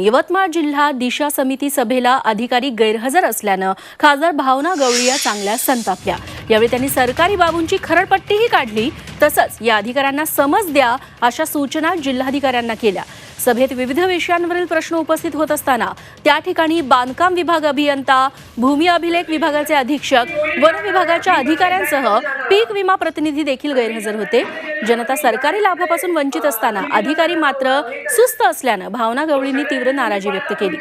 यवतमाळ जिल्हा दिशा समिती सभेला अधिकारी गैरहजर असल्यानं खासदार भावना गवळी या चांगल्या संतापल्या. यावेळी त्यांनी सरकारी बाबूंची खरडपट्टीही काढली तसंच या अधिकाऱ्यांना समज द्या अशा सूचना जिल्हाधिकाऱ्यांना केल्या. सभेत विविध विषयांवरील प्रश्न उपस्थित होत असताना त्या ठिकाणी बांधकाम विभाग अभियंता भूमी अभिलेख विभागाचे अधीक्षक वन विभागाच्या अधिकाऱ्यांसह पीक विमा प्रतिनिधी देखील गैरहजर होते. जनता सरकारी लाभापासून वंचित असताना अधिकारी मात्र सुस्त असल्यानं भावना गवळींनी तीव्र नाराजी व्यक्त केली.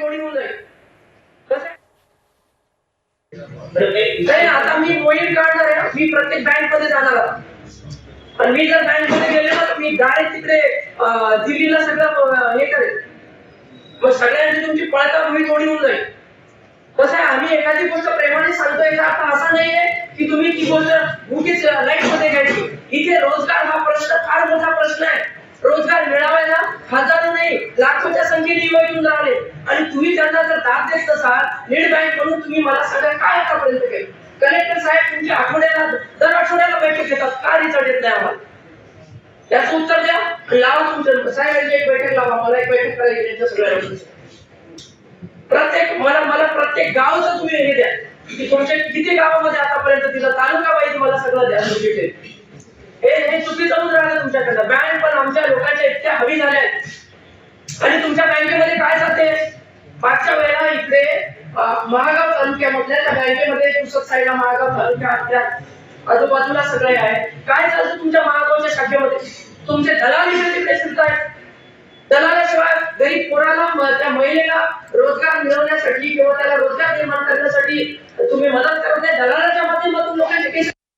नाही आता मी मोहीम काढणार आहे. मी प्रत्येक बँकमध्ये जाणार आहे. आणि मी जर बँकमध्ये गेले तुम्ही डायरेक्ट तिकडे दिल्लीला सगळं हे करेल मग सगळ्यांची तुमची पळता भूमी थोडी होऊन जाईल. कसं आहे आम्ही एखादी गोष्ट प्रेमाने सांगतोय का आता असं नाहीये की तुम्ही ती गोष्ट उगीच लाइटमध्ये घ्यायची. इथे रोजगार हा प्रश्न फार मोठा प्रश्न आहे. रोजगार मिळावायला हजारो नाही लाखोच्या संख्येने युवा येऊन राहिले. आणि तुम्ही त्यांना जर दाद देत नसाल लीड बँक म्हणून तुम्ही मला सांगा काय आतापर्यंत काही कलेक्टर साहेब तुमच्या आठवड्याला दर आठवड्याला बैठक घेतात का रिझल्ट येत नाही आम्हाला? त्याच उत्तर द्या. लावा तुमचं. साहेब एक बैठक लावा. मला एक बैठक करायची सगळ्या प्रत्येक मला मला प्रत्येक गावचं तुम्ही हे द्या. की तुमच्या किती गावामध्ये आतापर्यंत तिला तालुका वाईज मला सगळं द्या. हे हे चुकीचं होऊन राहिलं तुमच्याकडनं. बँक पण आमच्या लोकांच्या इतक्या हवी झाल्या आहेत. आणि तुमच्या बँकेमध्ये काय जाते मागच्या वेळेला इकडे महागाव तालुक्यामधल्या त्या बँकेमध्ये पुसत साईडला महागाव तालुक्या आजूबाजूला सगळे आहे काय चालतं तुमच्या महागावच्या शाखेमध्ये? तुमचे दलाली तिकडे फिरतायत दलालाशिवाय गरीब कोणाला त्या महिलेला रोजगार मिळवण्यासाठी किंवा त्याला रोजगार निर्माण करण्यासाठी तुम्ही मदत करत नाही. दलालाच्या माध्यमातून लोक